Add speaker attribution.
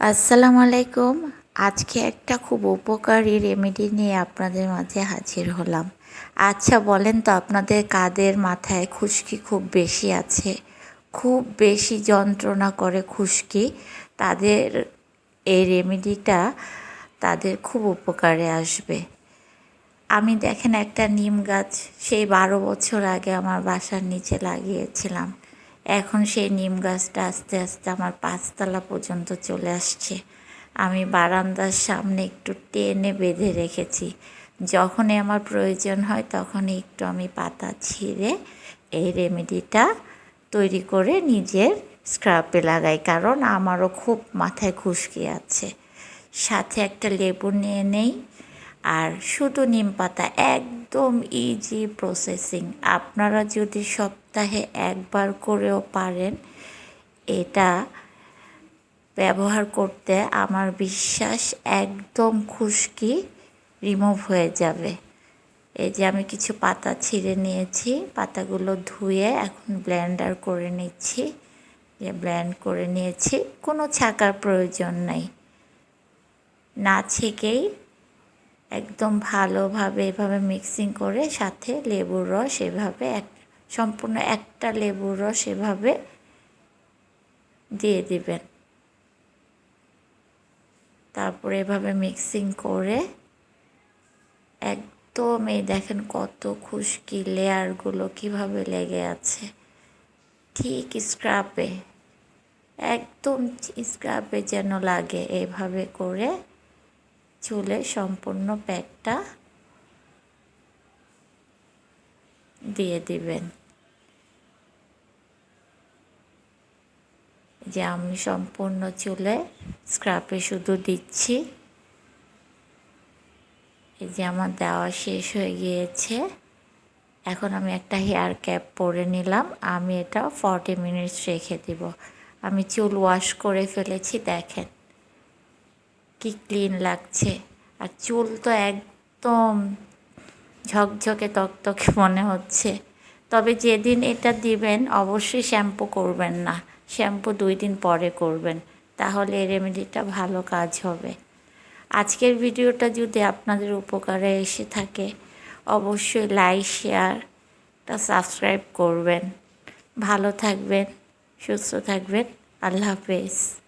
Speaker 1: আসসালামু আলাইকুম। আজকে একটা খুব উপকারী রেমেডি নিয়ে আপনাদের মাঝে হাজির হলাম। আচ্ছা বলেন তো আপনাদের কাদের মাথায় খুশকি খুব বেশি আছে? খুব বেশি যন্ত্রণা করে খুশকি। তাদের এই রেমেডিটা তাদের খুব উপকারে আসবে। আমি দেখেন একটা নিম গাছ সেই বারো বছর আগে আমার বাসার নিচে লাগিয়েছিলাম। এখন সেই নিম গাছটা আস্তে আস্তে আমার পাঁচতলা পর্যন্ত চলে আসছে। আমি বারান্দার সামনে একটু টেনে বেঁধে রেখেছি। যখনই আমার প্রয়োজন হয় তখনই একটু আমি পাতা ছিঁড়ে এই রেমেডিটা তৈরি করে নিজের স্ক্রাপে লাগাই, কারণ আমারও খুব মাথায় খুশকি আছে। সাথে একটা লেবু নিয়ে নেই, আর শুধু নিম পাতা, একদম ইজি প্রসেসিং আপনারা যদি সপ্তাহে একবার করেও পারেন। এটা ব্যবহার করতে আমার বিশ্বাস একদম খুশকি রিমুভ হয়ে যাবে। এই যে আমি কিছু পাতা ছিঁড়ে নিয়েছি, পাতাগুলো ধুয়ে এখন ব্লেন্ডার করে নিচ্ছি। যে ব্লেন্ড করে নিয়েছি, কোনো ছাকার প্রয়োজন নাই। না ছেঁকেই একদম ভালোভাবে এভাবে মিক্সিং করে সাথে লেবুর রস এভাবে এক সম্পূর্ণ একটা লেবুর রস এভাবে দিয়ে দিবেন। তারপরে এভাবে মিক্সিং করে একদম এই দেখেন কত খুশকি লেয়ারগুলো কীভাবে লেগে আছে। ঠিক স্ক্রাপে, একদম স্ক্রাপে যেন লাগে এভাবে করে চুলে সম্পূর্ণ প্যাকটা দিয়ে দিবেন। যে আমি সম্পূর্ণ চুলে স্ক্রাপে শুধু দিচ্ছি। এই যে আমার দেওয়া শেষ হয়ে গিয়েছে। এখন আমি একটা হেয়ার ক্যাপ পরে নিলাম। আমি এটা ফর্টি মিনিটস রেখে দিব। আমি চুল ওয়াশ করে ফেলেছি, দেখেন। কি ক্লিন লাগছে। আর চুল তো একদম ঝকঝকে তকতকে মনে হচ্ছে। তবে যেদিন এটা দিবেন, অবশ্যই শ্যাম্পু করবেন না। শ্যাম্পু দুই দিন পরে করবেন। তাহলে এই রেমেডিটা ভালো কাজ হবে। আজকের ভিডিওটা যদি আপনাদের উপকারে এসে থাকে, অবশ্যই লাইক শেয়ারটা সাবস্ক্রাইব করবেন। ভালো থাকবেন, সুস্থ থাকবেন। আল্লাহ হাফেজ।